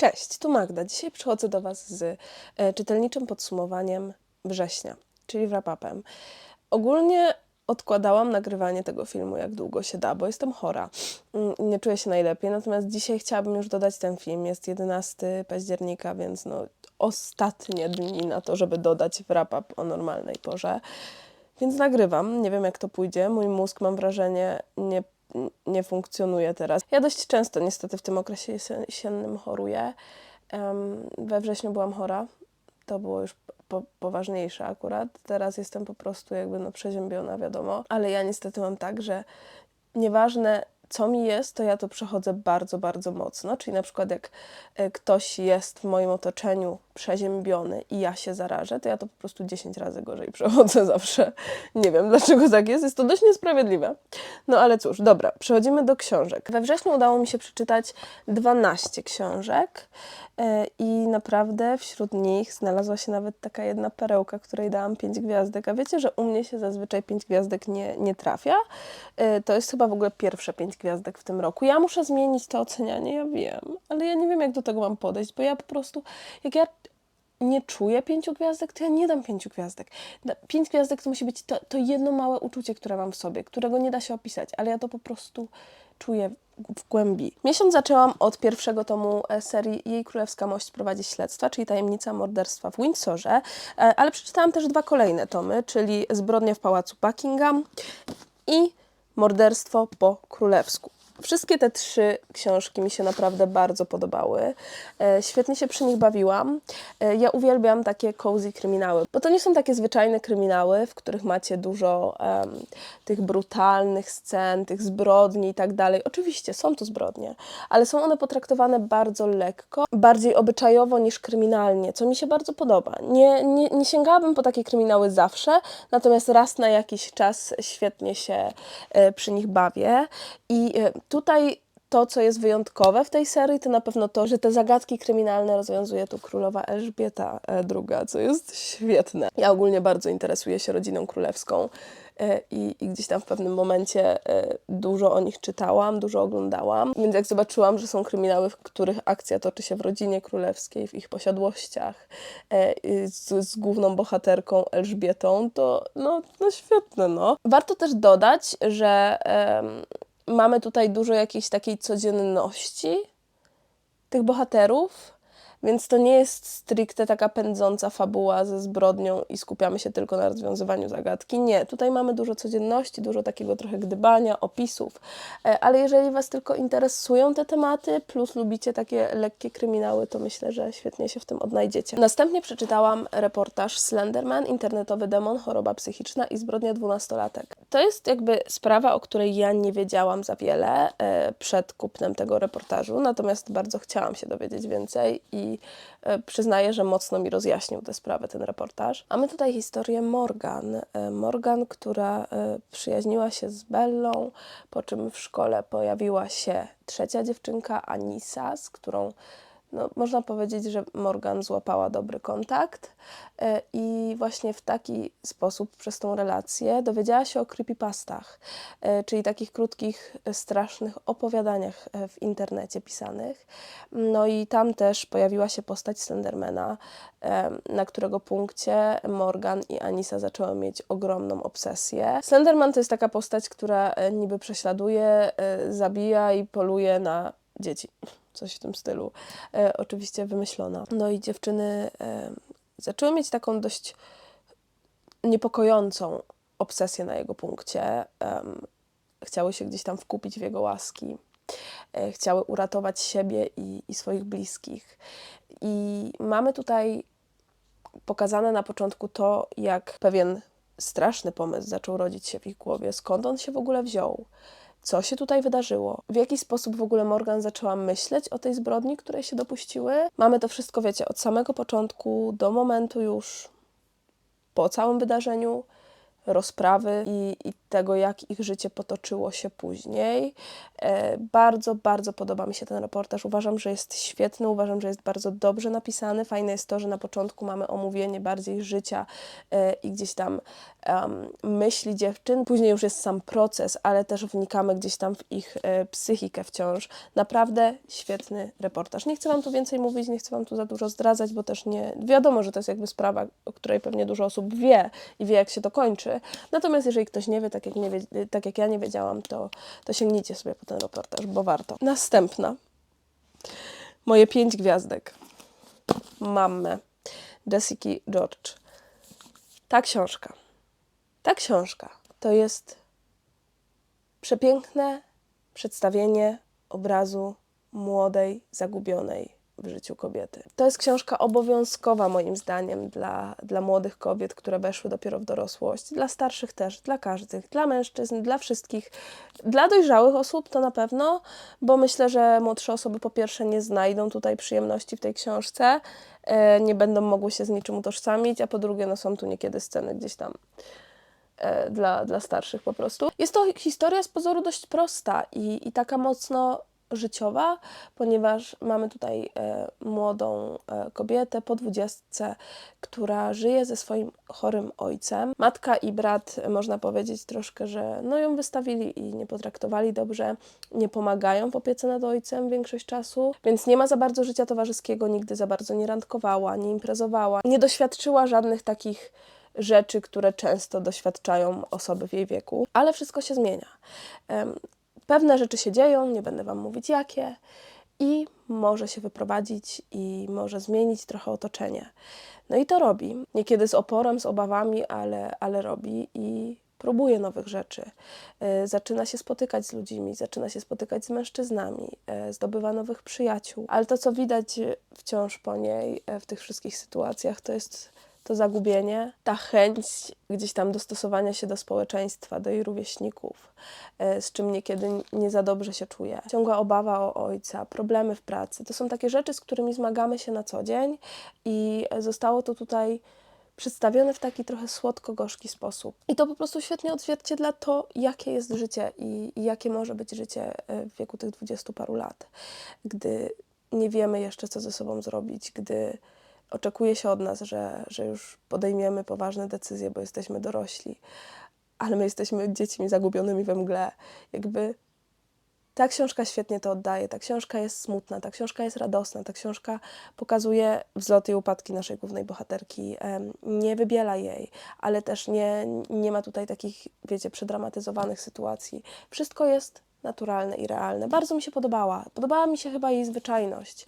Cześć, tu Magda. Dzisiaj przychodzę do Was z e, czytelniczym podsumowaniem września, czyli wrap-upem. Ogólnie odkładałam nagrywanie tego filmu jak długo się da, bo jestem chora mm, nie czuję się najlepiej. Natomiast dzisiaj chciałabym już dodać ten film. Jest 11 października, więc no, ostatnie dni na to, żeby dodać wrap-up o normalnej porze. Więc nagrywam. Nie wiem, jak to pójdzie. Mój mózg, mam wrażenie, nie, nie funkcjonuje teraz. Ja dość często niestety w tym okresie jesiennym choruję. We wrześniu byłam chora. To było już po, poważniejsze akurat. Teraz jestem po prostu jakby no przeziębiona, wiadomo. Ale ja niestety mam tak, że nieważne co mi jest, to ja to przechodzę bardzo, bardzo mocno. Czyli na przykład jak e, ktoś jest w moim otoczeniu przeziębiony i ja się zarażę, to ja to po prostu 10 razy gorzej przechodzę zawsze. Nie wiem dlaczego tak jest, jest to dość niesprawiedliwe. No ale cóż, dobra, przechodzimy do książek. We wrześniu udało mi się przeczytać 12 książek e, i naprawdę wśród nich znalazła się nawet taka jedna perełka, której dałam 5 gwiazdek. A wiecie, że u mnie się zazwyczaj 5 gwiazdek nie, nie trafia? E, To jest chyba w ogóle pierwsze 5 gwiazdek w tym roku. Ja muszę zmienić to ocenianie, ja wiem, ale ja nie wiem, jak do tego mam podejść, bo ja po prostu, jak ja nie czuję pięciu gwiazdek, to ja nie dam pięciu gwiazdek. Pięć gwiazdek to musi być to, to jedno małe uczucie, które mam w sobie, którego nie da się opisać, ale ja to po prostu czuję w głębi. Miesiąc zaczęłam od pierwszego tomu e, serii Jej Królewska Mość prowadzi śledztwa, czyli Tajemnica morderstwa w Windsorze, e, ale przeczytałam też dwa kolejne tomy, czyli Zbrodnia w Pałacu Buckingham i Morderstwo po królewsku. Wszystkie te trzy książki mi się naprawdę bardzo podobały. E, świetnie się przy nich bawiłam. E, ja uwielbiam takie cozy kryminały, bo to nie są takie zwyczajne kryminały, w których macie dużo em, tych brutalnych scen, tych zbrodni i tak dalej. Oczywiście są to zbrodnie, ale są one potraktowane bardzo lekko, bardziej obyczajowo niż kryminalnie, co mi się bardzo podoba. Nie, nie, nie sięgałabym po takie kryminały zawsze, natomiast raz na jakiś czas świetnie się e, przy nich bawię. I tutaj to, co jest wyjątkowe w tej serii, to na pewno to, że te zagadki kryminalne rozwiązuje tu królowa Elżbieta e, II, co jest świetne. Ja ogólnie bardzo interesuję się rodziną królewską e, i, i gdzieś tam w pewnym momencie e, dużo o nich czytałam, dużo oglądałam. Więc jak zobaczyłam, że są kryminały, w których akcja toczy się w rodzinie królewskiej, w ich posiadłościach, e, z, z główną bohaterką Elżbietą, to no, no świetne, no. Warto też dodać, że em, mamy tutaj dużo jakiejś takiej codzienności tych bohaterów, więc to nie jest stricte taka pędząca fabuła ze zbrodnią i skupiamy się tylko na rozwiązywaniu zagadki. Nie, tutaj mamy dużo codzienności, dużo takiego trochę gdybania, opisów, E, ale jeżeli Was tylko interesują te tematy, plus lubicie takie lekkie kryminały, to myślę, że świetnie się w tym odnajdziecie. Następnie przeczytałam reportaż Slenderman, internetowy demon, choroba psychiczna i zbrodnia dwunastolatek. To jest jakby sprawa, o której ja nie wiedziałam za wiele e, przed kupnem tego reportażu, natomiast bardzo chciałam się dowiedzieć więcej i e, przyznaję, że mocno mi rozjaśnił tę sprawę ten reportaż. Mamy tutaj historię Morgan. E, Morgan, która e, przyjaźniła się z Bellą, po czym w szkole pojawiła się trzecia dziewczynka, Anisa, z którą no, można powiedzieć, że Morgan złapała dobry kontakt e, i właśnie w taki sposób przez tą relację dowiedziała się o creepypastach, e, czyli takich krótkich, e, strasznych opowiadaniach w internecie pisanych. No i tam też pojawiła się postać Slendermana, na którego punkcie Morgan i Anisa zaczęły mieć ogromną obsesję. Slenderman to jest taka postać, która niby prześladuje, zabija i poluje na dzieci coś w tym stylu. E, oczywiście wymyślona. No i dziewczyny e, zaczęły mieć taką dość niepokojącą obsesję na jego punkcie. Em, chciały się gdzieś tam wkupić w jego łaski. E, chciały uratować siebie i, i swoich bliskich. I mamy tutaj pokazane na początku to, jak pewien straszny pomysł zaczął rodzić się w ich głowie, skąd on się w ogóle wziął, co się tutaj wydarzyło, w jaki sposób w ogóle Morgan zaczęła myśleć o tej zbrodni, której się dopuściły. Mamy to wszystko, wiecie, od samego początku do momentu już po całym wydarzeniu, rozprawy i, i tego, jak ich życie potoczyło się później. E, Bardzo, bardzo podoba mi się ten reportaż. Uważam, że jest świetny, uważam, że jest bardzo dobrze napisany. Fajne jest to, że na początku mamy omówienie bardziej życia e, i gdzieś tam myśli dziewczyn. Później już jest sam proces, ale też wnikamy gdzieś tam w ich e, psychikę wciąż. Naprawdę świetny reportaż. Nie chcę Wam tu więcej mówić, nie chcę Wam tu za dużo zdradzać, bo też nie wiadomo, że to jest jakby sprawa, o której pewnie dużo osób wie i wie, jak się to kończy. Natomiast jeżeli ktoś nie wie, tak jak, nie tak jak ja nie wiedziałam, to, to sięgnijcie sobie po ten reportaż, bo warto. Następna. Moje pięć gwiazdek. Mamę. Jessica George. Ta książka. Ta książka to jest przepiękne przedstawienie obrazu młodej, zagubionej w życiu kobiety. To jest książka obowiązkowa moim zdaniem dla, dla młodych kobiet, które weszły dopiero w dorosłość, dla starszych też, dla każdych, dla mężczyzn, dla wszystkich. Dla dojrzałych osób to na pewno, bo myślę, że młodsze osoby po pierwsze nie znajdą tutaj przyjemności w tej książce, e, nie będą mogły się z niczym utożsamić, a po drugie no są tu niekiedy sceny gdzieś tam e, dla, dla starszych po prostu. Jest to historia z pozoru dość prosta i, i taka mocno życiowa, ponieważ mamy tutaj e, młodą e, kobietę po dwudziestce, która żyje ze swoim chorym ojcem. Matka i brat, można powiedzieć troszkę, że no ją wystawili i nie potraktowali dobrze, nie pomagają w opiece nad ojcem większość czasu, więc nie ma za bardzo życia towarzyskiego, nigdy za bardzo nie randkowała, nie imprezowała, nie doświadczyła żadnych takich rzeczy, które często doświadczają osoby w jej wieku, ale wszystko się zmienia. Pewne rzeczy się dzieją, nie będę Wam mówić jakie, i może się wyprowadzić i może zmienić trochę otoczenie. No i to robi. Niekiedy z oporem, z obawami, ale, ale robi i próbuje nowych rzeczy. E, Zaczyna się spotykać z ludźmi, zaczyna się spotykać z mężczyznami, e, zdobywa nowych przyjaciół. Ale to, co widać wciąż po niej e, w tych wszystkich sytuacjach, to jest to zagubienie, ta chęć gdzieś tam dostosowania się do społeczeństwa, do jej rówieśników, e, z czym niekiedy nie za dobrze się czuje. Ciągła obawa o ojca, problemy w pracy. To są takie rzeczy, z którymi zmagamy się na co dzień i zostało to tutaj przedstawione w taki trochę słodko-gorzki sposób. I to po prostu świetnie odzwierciedla to, jakie jest życie i, i jakie może być życie e, w wieku tych dwudziestu paru lat, gdy nie wiemy jeszcze, co ze sobą zrobić, gdy oczekuje się od nas, że, że już podejmiemy poważne decyzje, bo jesteśmy dorośli, ale my jesteśmy dziećmi zagubionymi we mgle. Jakby ta książka świetnie to oddaje. Ta książka jest smutna, ta książka jest radosna, ta książka pokazuje wzloty i upadki naszej głównej bohaterki. Nie wybiela jej, ale też nie, nie ma tutaj takich, wiecie, przedramatyzowanych sytuacji. Wszystko jest naturalne i realne. Bardzo mi się podobała. Podobała mi się chyba jej zwyczajność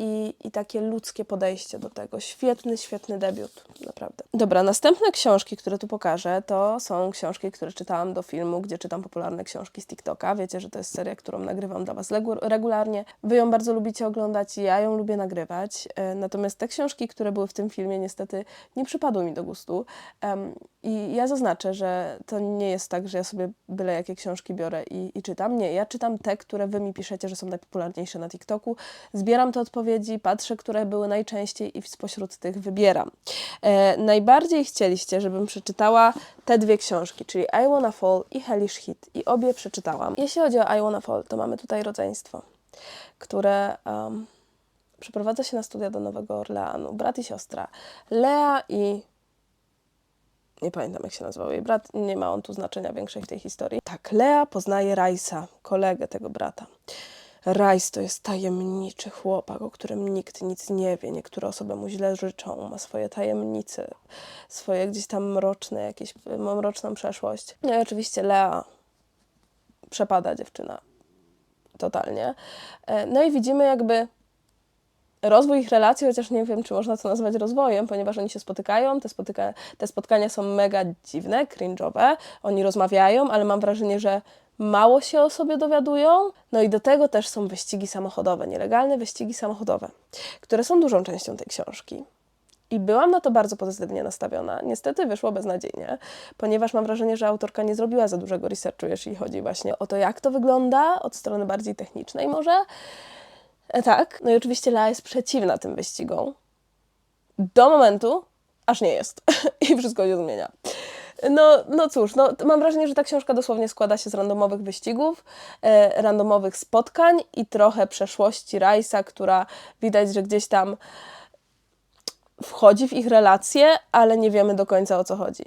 i, i takie ludzkie podejście do tego. Świetny, świetny debiut, naprawdę. Dobra, następne książki, które tu pokażę, to są książki, które czytałam do filmu, gdzie czytam popularne książki z TikToka. Wiecie, że to jest seria, którą nagrywam dla Was regularnie. Wy ją bardzo lubicie oglądać, ja ją lubię nagrywać. E, Natomiast te książki, które były w tym filmie, niestety nie przypadły mi do gustu. I ja zaznaczę, że to nie jest tak, że ja sobie byle jakie książki biorę i, i czytam. Nie, ja czytam te, które Wy mi piszecie, że są najpopularniejsze na TikToku. Zbieram te odpowiedzi, patrzę, które były najczęściej i spośród tych wybieram. E, najbardziej chcieliście, żebym przeczytała te dwie książki, czyli I Wanna Fall i Hellish Hit. I obie przeczytałam. Jeśli chodzi o I Wanna Fall, to mamy tutaj rodzeństwo, które um, przeprowadza się na studia do Nowego Orleanu. Brat i siostra. Lea i nie pamiętam jak się nazywał jej brat, nie ma on tu znaczenia większej w tej historii. Tak, Lea poznaje Rajsa, kolegę tego brata. Rajs to jest tajemniczy chłopak, o którym nikt nic nie wie. Niektóre osoby mu źle życzą, ma swoje tajemnice, swoje gdzieś tam mroczne, jakieś mroczną przeszłość. No i oczywiście Lea przepada dziewczyna totalnie. E, No i widzimy jakby rozwój ich relacji, chociaż nie wiem, czy można to nazwać rozwojem, ponieważ oni się spotykają, te, spotyka, te spotkania są mega dziwne, cringe'owe, oni rozmawiają, ale mam wrażenie, że mało się o sobie dowiadują. No i do tego też są wyścigi samochodowe, nielegalne wyścigi samochodowe, które są dużą częścią tej książki. I byłam na to bardzo pozytywnie nastawiona. Niestety wyszło beznadziejnie, ponieważ mam wrażenie, że autorka nie zrobiła za dużego researchu, jeśli chodzi właśnie o to, jak to wygląda, od strony bardziej technicznej może. E, Tak, no i oczywiście Lea jest przeciwna tym wyścigom. Do momentu, aż nie jest. I wszystko się zmienia. No, no cóż, no, mam wrażenie, że ta książka dosłownie składa się z randomowych wyścigów, e, randomowych spotkań i trochę przeszłości Rajsa, która widać, że gdzieś tam wchodzi w ich relacje, ale nie wiemy do końca o co chodzi.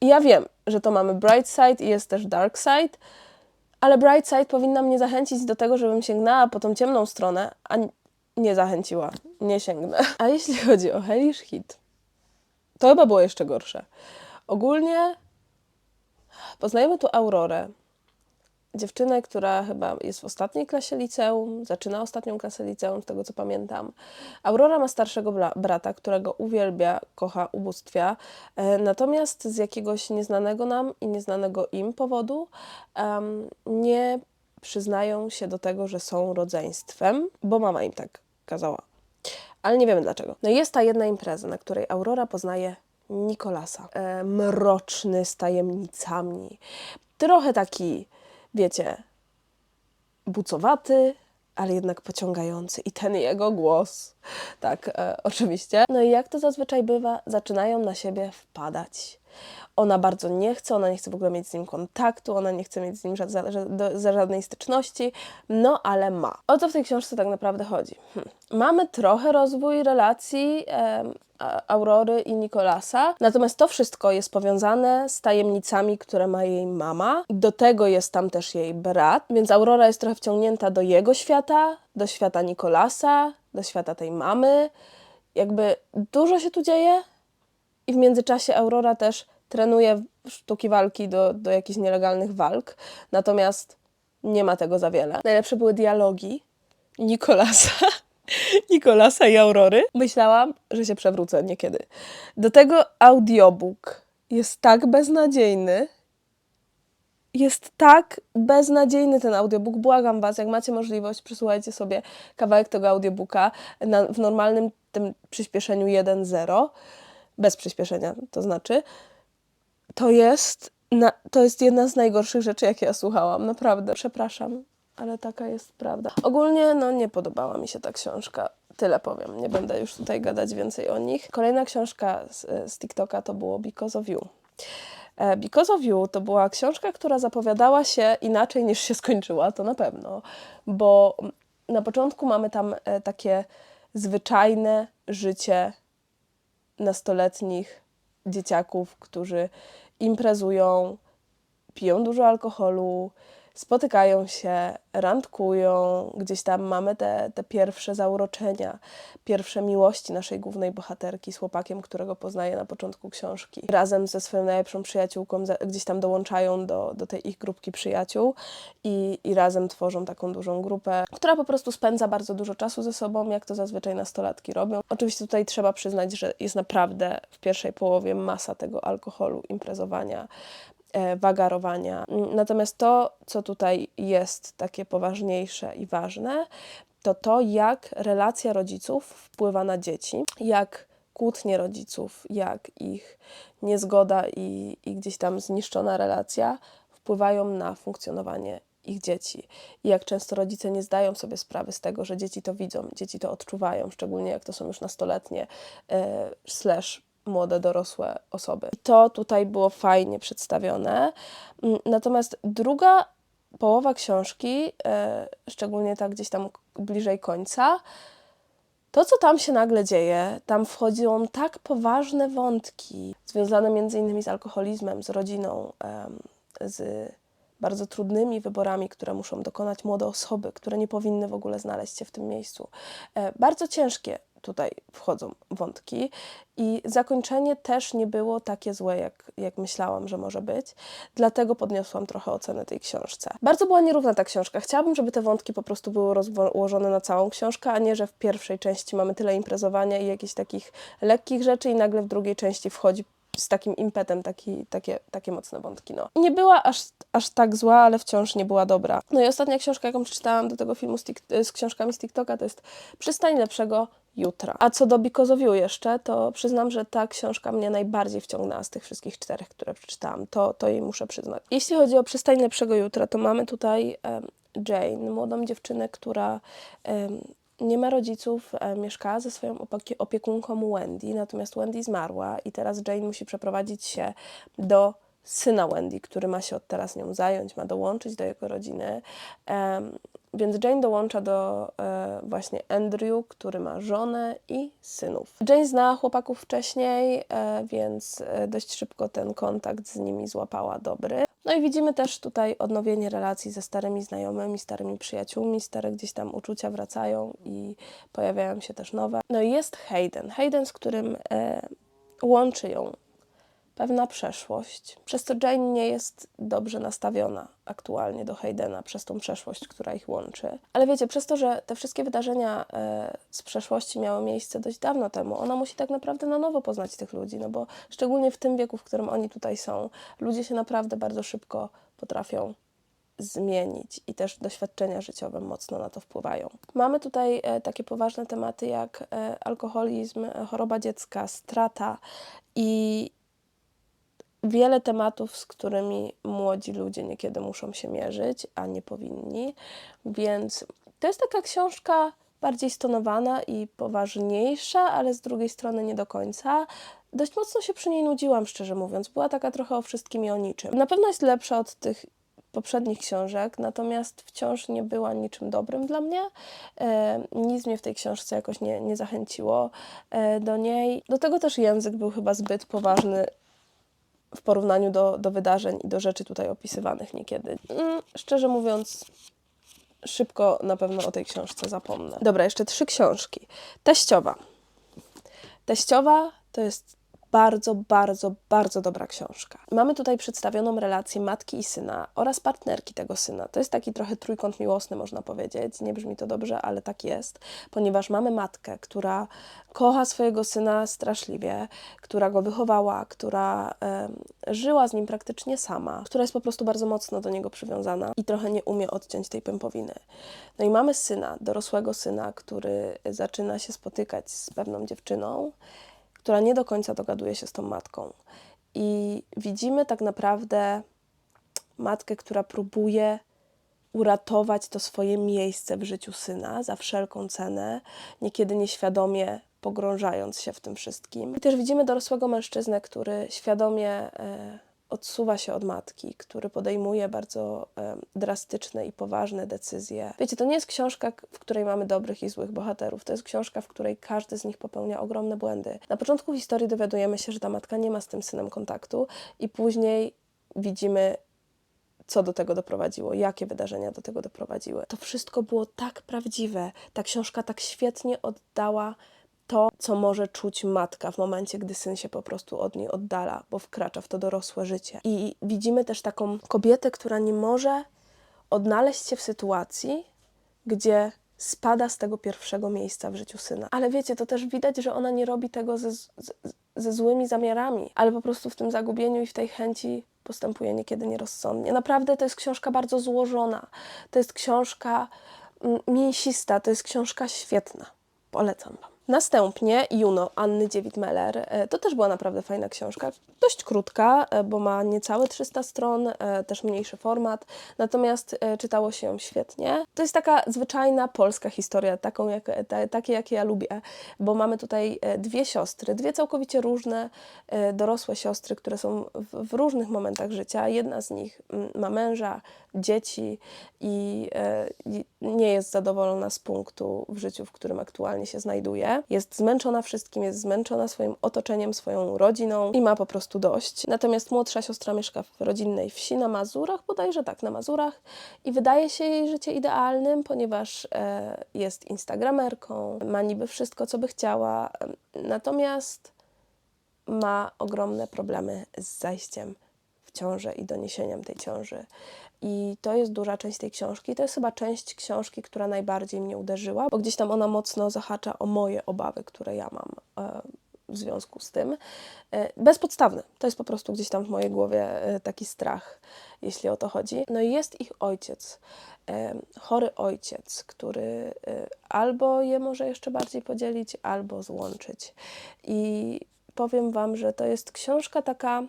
I ja wiem, że to mamy bright side i jest też dark side, ale bright side powinna mnie zachęcić do tego, żebym sięgnęła po tą ciemną stronę, a nie zachęciła, nie sięgnę. A jeśli chodzi o Hellish Hit, to chyba było jeszcze gorsze. Ogólnie poznajemy tu Aurorę, dziewczynę, która chyba jest w ostatniej klasie liceum, zaczyna ostatnią klasę liceum, z tego co pamiętam. Aurora ma starszego brata, którego uwielbia, kocha, ubóstwia, e, natomiast z jakiegoś nieznanego nam i nieznanego im powodu em, nie przyznają się do tego, że są rodzeństwem, bo mama im tak kazała. Ale nie wiemy dlaczego. No jest ta jedna impreza, na której Aurora poznaje Nikolasa. E, mroczny, z tajemnicami. Trochę taki, wiecie, bucowaty, ale jednak pociągający. I ten jego głos. Tak, e, oczywiście. No i jak to zazwyczaj bywa, zaczynają na siebie wpadać. Ona bardzo nie chce, ona nie chce w ogóle mieć z nim kontaktu, ona nie chce mieć z nim ża- za, do- za żadnej styczności, no ale ma. O co w tej książce tak naprawdę chodzi? Hm. Mamy trochę rozwój relacji Aurory i Nikolasa, natomiast to wszystko jest powiązane z tajemnicami, które ma jej mama. Do tego jest tam też jej brat, więc Aurora jest trochę wciągnięta do jego świata, do świata Nikolasa, do świata tej mamy. Jakby dużo się tu dzieje, i w międzyczasie Aurora też trenuje sztuki walki do, do jakichś nielegalnych walk, natomiast nie ma tego za wiele. Najlepsze były dialogi Nikolasa, Nikolasa i Aurory. Myślałam, że się przewrócę niekiedy. Do tego audiobook jest tak beznadziejny, jest tak beznadziejny ten audiobook. Błagam Was, jak macie możliwość, przysłuchajcie sobie kawałek tego audiobooka na, w normalnym tym przyspieszeniu 1.0, bez przyspieszenia, to znaczy. To jest, na, to jest jedna z najgorszych rzeczy, jakie ja słuchałam. Naprawdę, przepraszam, ale taka jest prawda. Ogólnie, no nie podobała mi się ta książka. Tyle powiem, nie będę już tutaj gadać więcej o nich. Kolejna książka z, z TikToka to było Because of You. E, Because of You to była książka, która zapowiadała się inaczej niż się skończyła, to na pewno, bo na początku mamy tam e, takie zwyczajne życie nastoletnich dzieciaków, którzy imprezują, piją dużo alkoholu, spotykają się, randkują, gdzieś tam mamy te, te pierwsze zauroczenia, pierwsze miłości naszej głównej bohaterki z chłopakiem, którego poznaje na początku książki. Razem ze swoją najlepszą przyjaciółką gdzieś tam dołączają do, do tej ich grupki przyjaciół i, i razem tworzą taką dużą grupę, która po prostu spędza bardzo dużo czasu ze sobą, jak to zazwyczaj nastolatki robią. Oczywiście tutaj trzeba przyznać, że jest naprawdę w pierwszej połowie masa tego alkoholu, imprezowania, wagarowania. Mm, Natomiast to, co tutaj jest takie poważniejsze i ważne, to to, jak relacja rodziców wpływa na dzieci, jak kłótnie rodziców, jak ich niezgoda i, i gdzieś tam zniszczona relacja wpływają na funkcjonowanie ich dzieci. I jak często rodzice nie zdają sobie sprawy z tego, że dzieci to widzą, dzieci to odczuwają, szczególnie jak to są już nastoletnie e, slash młode, dorosłe osoby. I to tutaj było fajnie przedstawione. Mm, Natomiast druga połowa książki, e, szczególnie tak gdzieś tam bliżej końca, to, co tam się nagle dzieje, tam wchodzą tak poważne wątki związane między innymi z alkoholizmem, z rodziną, z bardzo trudnymi wyborami, które muszą dokonać młode osoby, które nie powinny w ogóle znaleźć się w tym miejscu. E, Bardzo ciężkie tutaj wchodzą wątki i zakończenie też nie było takie złe, jak, jak myślałam, że może być. Dlatego podniosłam trochę ocenę tej książce. Bardzo była nierówna ta książka. Chciałabym, żeby te wątki po prostu były rozłożone na całą książkę, a nie, że w pierwszej części mamy tyle imprezowania i jakichś takich lekkich rzeczy i nagle w drugiej części wchodzi z takim impetem taki, takie, takie mocne wątki. No. Nie była aż, aż tak zła, ale wciąż nie była dobra. No i ostatnia książka, jaką przeczytałam do tego filmu z, z książkami z TikToka, to jest Przystań lepszego jutra. A co do Because of You jeszcze, to przyznam, że ta książka mnie najbardziej wciągnęła z tych wszystkich czterech, które przeczytałam. To, to jej muszę przyznać. Jeśli chodzi o Przystań lepszego jutra, to mamy tutaj Jane, młodą dziewczynę, która nie ma rodziców, e, mieszkała ze swoją opiekunką Wendy, natomiast Wendy zmarła i teraz Jane musi przeprowadzić się do syna Wendy, który ma się od teraz nią zająć, ma dołączyć do jego rodziny. Więc Jane dołącza do e, właśnie Andrew, który ma żonę i synów. Jane zna chłopaków wcześniej, e, więc e, dość szybko ten kontakt z nimi złapała dobry. No i widzimy też tutaj odnowienie relacji ze starymi znajomymi, starymi przyjaciółmi, stare gdzieś tam uczucia wracają i pojawiają się też nowe. No i jest Hayden. Hayden, z którym e, łączy ją pewna przeszłość, przez co Jane nie jest dobrze nastawiona aktualnie do Haydena, przez tą przeszłość, która ich łączy. Ale wiecie, przez to, że te wszystkie wydarzenia e, z przeszłości miały miejsce dość dawno temu, ona musi tak naprawdę na nowo poznać tych ludzi, no bo szczególnie w tym wieku, w którym oni tutaj są, ludzie się naprawdę bardzo szybko potrafią zmienić i też doświadczenia życiowe mocno na to wpływają. Mamy tutaj e, takie poważne tematy jak e, alkoholizm, choroba dziecka, strata i wiele tematów, z którymi młodzi ludzie niekiedy muszą się mierzyć, a nie powinni. Więc to jest taka książka bardziej stonowana i poważniejsza, ale z drugiej strony nie do końca. Dość mocno się przy niej nudziłam, szczerze mówiąc. Była taka trochę o wszystkim i o niczym. Na pewno jest lepsza od tych poprzednich książek, natomiast wciąż nie była niczym dobrym dla mnie. E, nic mnie w tej książce jakoś nie, nie zachęciło e, do niej. Do tego też język był chyba zbyt poważny w porównaniu do, do wydarzeń i do rzeczy tutaj opisywanych niekiedy. Mm, szczerze mówiąc, szybko na pewno o tej książce zapomnę. Dobra, jeszcze trzy książki. Teściowa. Teściowa to jest bardzo, bardzo, bardzo dobra książka. Mamy tutaj przedstawioną relację matki i syna oraz partnerki tego syna. To jest taki trochę trójkąt miłosny, można powiedzieć. Nie brzmi to dobrze, ale tak jest, ponieważ mamy matkę, która kocha swojego syna straszliwie, która go wychowała, która e, żyła z nim praktycznie sama, która jest po prostu bardzo mocno do niego przywiązana i trochę nie umie odciąć tej pępowiny. No i mamy syna, dorosłego syna, który zaczyna się spotykać z pewną dziewczyną która nie do końca dogaduje się z tą matką. I widzimy tak naprawdę matkę, która próbuje uratować to swoje miejsce w życiu syna za wszelką cenę, niekiedy nieświadomie pogrążając się w tym wszystkim. I też widzimy dorosłego mężczyznę, który świadomie e, odsuwa się od matki, który podejmuje bardzo drastyczne i poważne decyzje. Wiecie, to nie jest książka, w której mamy dobrych i złych bohaterów. To jest książka, w której każdy z nich popełnia ogromne błędy. Na początku historii dowiadujemy się, że ta matka nie ma z tym synem kontaktu, i później widzimy co do tego doprowadziło, jakie wydarzenia do tego doprowadziły. To wszystko było tak prawdziwe. Ta książka tak świetnie oddała to, co może czuć matka w momencie, gdy syn się po prostu od niej oddala, bo wkracza w to dorosłe życie. I widzimy też taką kobietę, która nie może odnaleźć się w sytuacji, gdzie spada z tego pierwszego miejsca w życiu syna. Ale wiecie, to też widać, że ona nie robi tego ze, ze, złymi zamiarami, ale po prostu w tym zagubieniu i w tej chęci postępuje niekiedy nierozsądnie. Naprawdę to jest książka bardzo złożona. To jest książka mm, mięsista, to jest książka świetna. Polecam Wam. Następnie Juno Anny Dziewit-Meller. E, to też była naprawdę fajna książka. Dość krótka, e, bo ma niecałe 300 stron, e, też mniejszy format, natomiast czytało się ją świetnie. To jest taka zwyczajna polska historia, taką jak, ta, takie jakie ja lubię, bo mamy tutaj dwie siostry, dwie całkowicie różne, dorosłe siostry, które są w, w różnych momentach życia. Jedna z nich ma męża, dzieci i nie jest zadowolona z punktu w życiu, w którym aktualnie się znajduje jest zmęczona wszystkim, jest zmęczona swoim otoczeniem, swoją rodziną i ma po prostu dość. Natomiast młodsza siostra mieszka w rodzinnej wsi na Mazurach, bodajże tak, na Mazurach i wydaje się jej życie idealnym, ponieważ e, jest instagramerką, ma niby wszystko, co by chciała, natomiast ma ogromne problemy z zajściem w ciążę i doniesieniem tej ciąży. I to jest duża część tej książki. To jest chyba część książki, która najbardziej mnie uderzyła, bo gdzieś tam ona mocno zahacza o moje obawy, które ja mam e, w związku z tym. E, bezpodstawny. To jest po prostu gdzieś tam w mojej głowie e, taki strach, jeśli o to chodzi. No i jest ich ojciec, chory ojciec, który albo je może jeszcze bardziej podzielić, albo złączyć. I powiem Wam, że to jest książka taka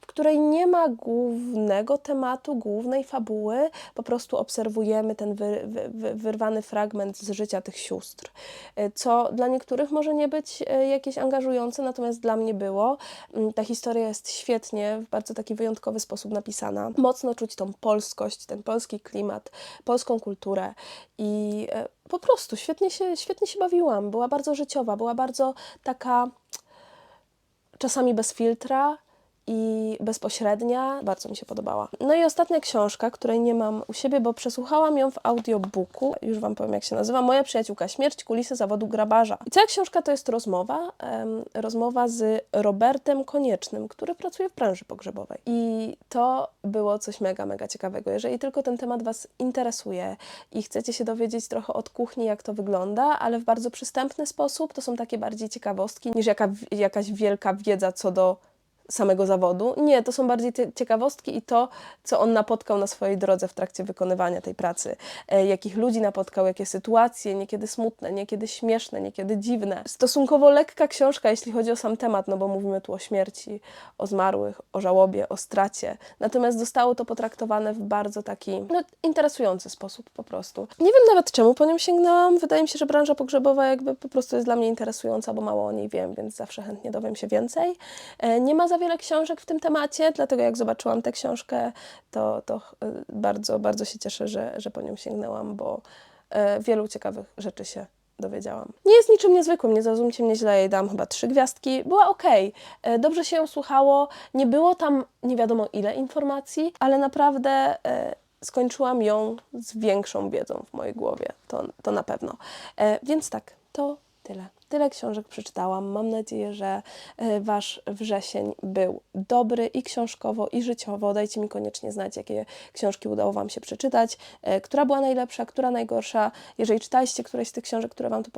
w której nie ma głównego tematu, głównej fabuły, po prostu obserwujemy ten wy, wy, wy, wyrwany fragment z życia tych sióstr, y, co dla niektórych może nie być y, jakieś angażujące, natomiast dla mnie było. Mm, Ta historia jest świetnie, w bardzo taki wyjątkowy sposób napisana. Mocno czuć tą polskość, ten polski klimat, polską kulturę i e, po prostu świetnie się, świetnie się bawiłam. Była bardzo życiowa, była bardzo taka czasami bez filtra i bezpośrednia. Bardzo mi się podobała. No i ostatnia książka, której nie mam u siebie, bo przesłuchałam ją w audiobooku. Już Wam powiem, jak się nazywa. Moja przyjaciółka śmierć, kulisy zawodu grabarza. I cała książka to jest rozmowa, rozmowa z Robertem Koniecznym, który pracuje w branży pogrzebowej. I to było coś mega, mega ciekawego. Jeżeli tylko ten temat Was interesuje i chcecie się dowiedzieć trochę od kuchni, jak to wygląda, ale w bardzo przystępny sposób, to są takie bardziej ciekawostki niż jaka, jakaś wielka wiedza co do samego zawodu. Nie, to są bardziej ciekawostki i to, co on napotkał na swojej drodze w trakcie wykonywania tej pracy. E, jakich ludzi napotkał, jakie sytuacje, niekiedy smutne, niekiedy śmieszne, niekiedy dziwne. Stosunkowo lekka książka, jeśli chodzi o sam temat, no bo mówimy tu o śmierci, o zmarłych, o żałobie, o stracie. Natomiast zostało to potraktowane w bardzo taki no, interesujący sposób po prostu. Nie wiem nawet czemu po nią sięgnęłam. Wydaje mi się, że branża pogrzebowa jakby po prostu jest dla mnie interesująca, bo mało o niej wiem, więc zawsze chętnie dowiem się więcej. E, Nie ma za wiele książek w tym temacie, dlatego jak zobaczyłam tę książkę, to, to e, bardzo, bardzo się cieszę, że, że po nią sięgnęłam, bo e, wielu ciekawych rzeczy się dowiedziałam. Nie jest niczym niezwykłym, nie zrozumcie mnie źle, jej dam chyba trzy gwiazdki. Była okej, e, dobrze się ją słuchało, nie było tam nie wiadomo ile informacji, ale naprawdę skończyłam ją z większą wiedzą w mojej głowie, to, to na pewno. Więc tak, to tyle. Tyle książek przeczytałam. Mam nadzieję, że e, Wasz wrzesień był dobry i książkowo, i życiowo. Dajcie mi koniecznie znać, jakie książki udało Wam się przeczytać, e, która była najlepsza, która najgorsza. Jeżeli czytaliście któreś z tych książek, które Wam tu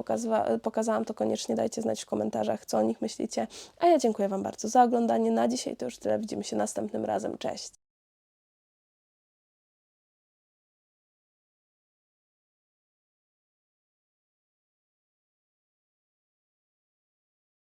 pokazałam, to koniecznie dajcie znać w komentarzach, co o nich myślicie. A ja dziękuję Wam bardzo za oglądanie. Na dzisiaj to już tyle. Widzimy się następnym razem. Cześć!